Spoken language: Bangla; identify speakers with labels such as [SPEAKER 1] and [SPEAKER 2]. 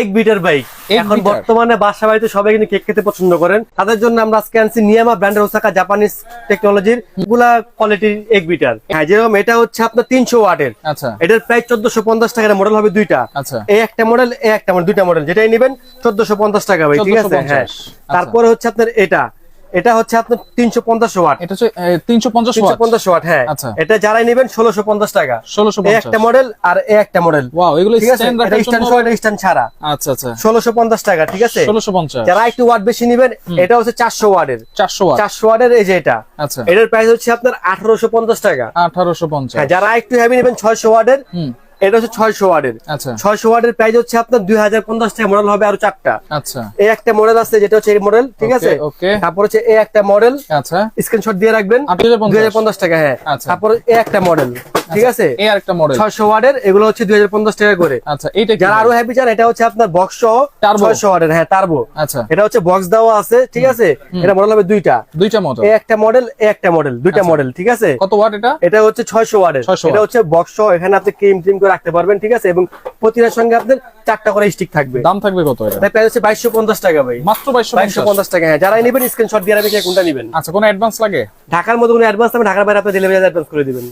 [SPEAKER 1] এক বিটার বাইক এখন বর্তমানে বাসা বাড়িতে সবাই কিন্তু কেক খেতে পছন্দ করেন। তাদের জন্য আমরা আজকে আনছি নিয়ামা ব্র্যান্ডের ওসাকা জাপানিজ টেকনোলজিরগুলা কোয়ালিটির এক বিটার হ্যাঁ যেরকম এটা হচ্ছে আপনার তিনশো ওয়াটের।
[SPEAKER 2] আচ্ছা।
[SPEAKER 1] এটার প্রায় চোদ্দশো পঞ্চাশ টাকার মডেল হবে দুইটা।
[SPEAKER 2] আচ্ছা।
[SPEAKER 1] এই একটা মডেল এই একটা মডেল দুইটা মডেল যেটাই নেবেন চোদ্দশো পঞ্চাশ টাকা ভাই ঠিক আছে? হ্যাঁ। তারপরে হচ্ছে আপনার এটা। এটা হচ্ছে আপনার তিনশো পঞ্চাশ ওয়াট।
[SPEAKER 2] এটা হচ্ছে তিনশো পঞ্চাশ
[SPEAKER 1] তিনশো পঞ্চাশ ওয়াট হ্যাঁ।
[SPEAKER 2] আচ্ছা।
[SPEAKER 1] এটা যারাই নেবেন ষোলোশো পঞ্চাশ টাকা।
[SPEAKER 2] ষোলোশো
[SPEAKER 1] একটা মডেল আর এই একটা মডেল
[SPEAKER 2] এগুলো স্ট্যান্ড
[SPEAKER 1] ছাড়া।
[SPEAKER 2] আচ্ছা আচ্ছা।
[SPEAKER 1] ষোলোশো পঞ্চাশ টাকা ঠিক আছে?
[SPEAKER 2] ষোলোশো পঞ্চাশ।
[SPEAKER 1] যারা একটু ওয়াট বেশি নেবেন এটা হচ্ছে চারশো ওয়াটের।
[SPEAKER 2] চারশো ওয়াট।
[SPEAKER 1] চারশো ওয়াটের এই যে এটা।
[SPEAKER 2] আচ্ছা।
[SPEAKER 1] এটার প্রাইস হচ্ছে আপনার আঠারোশো পঞ্চাশ টাকা।
[SPEAKER 2] আঠারোশো পঞ্চাশ।
[SPEAKER 1] হ্যাঁ যারা একটু হেভি নেবেন ছয়শো ওয়াটের
[SPEAKER 2] হুম।
[SPEAKER 1] এটা হচ্ছে ছয়শো ওয়ার্ডের।
[SPEAKER 2] আচ্ছা।
[SPEAKER 1] ছয়শো ওয়ার্ডের প্রাইস হচ্ছে আপনার দুই হাজার পঞ্চাশ টাকা মডেল হবে আরও চারটা।
[SPEAKER 2] আচ্ছা।
[SPEAKER 1] এই একটা মডেল আছে যেটা হচ্ছে এই মডেল ঠিক আছে. তারপর হচ্ছে এই একটা মডেল
[SPEAKER 2] আচ্ছা।
[SPEAKER 1] স্ক্রিনশট দিয়ে রাখবেন।
[SPEAKER 2] 2050
[SPEAKER 1] দুই হাজার পঞ্চাশ। টাকা হ্যাঁ।
[SPEAKER 2] আচ্ছা।
[SPEAKER 1] তারপর এই একটা মডেল ঠিক আছে?
[SPEAKER 2] এই আরেকটা মডেল
[SPEAKER 1] ছয়শো ওয়াটের এগুলো হচ্ছে টাকা করে
[SPEAKER 2] আচ্ছা এইটা
[SPEAKER 1] যারা আরও হ্যাপি চান এটা হচ্ছে আপনার বক্স সহ
[SPEAKER 2] Turbo?
[SPEAKER 1] ছয়শো ওয়াটের হ্যাঁ টার্বো
[SPEAKER 2] আচ্ছা।
[SPEAKER 1] এটা হচ্ছে বক্স আছে ঠিক আছে? এটা মডেল হবে দুইটা।
[SPEAKER 2] দুইটা
[SPEAKER 1] এই একটা মডেল এই একটা মডেল দুইটা
[SPEAKER 2] আচ্ছা।
[SPEAKER 1] মডেল ঠিক আছে?
[SPEAKER 2] কত ওয়াট এটা?
[SPEAKER 1] এটা হচ্ছে ছয়শো ওয়াটের এটা হচ্ছে বক্স সহ এখানে আপনি ক্রিম ক্রিম করে রাখতে পারবেন ঠিক আছে? এবং প্রতিটার সঙ্গে আপনার চারটা করে স্টিক থাকবে।
[SPEAKER 2] দাম থাকবে কত এটা?
[SPEAKER 1] প্রাইস হচ্ছে বাইশশো পঞ্চাশ টাকা ভাই।
[SPEAKER 2] মাত্র বাইশশো
[SPEAKER 1] বাইশশো পঞ্চাশ টাকা হ্যাঁ। যারাই নেবেন স্ক্রিনশট দিয়ে রাখবেন কোনটা নেবেন?
[SPEAKER 2] আচ্ছা কোনো অ্যাডভান্স লাগে?
[SPEAKER 1] ঢাকার মধ্যে কোনো অ্যাডভান্স থাকবে ঢাকার বাইরে আপনি ডেলিভারি অ্যাডভান্স করে দিবেন।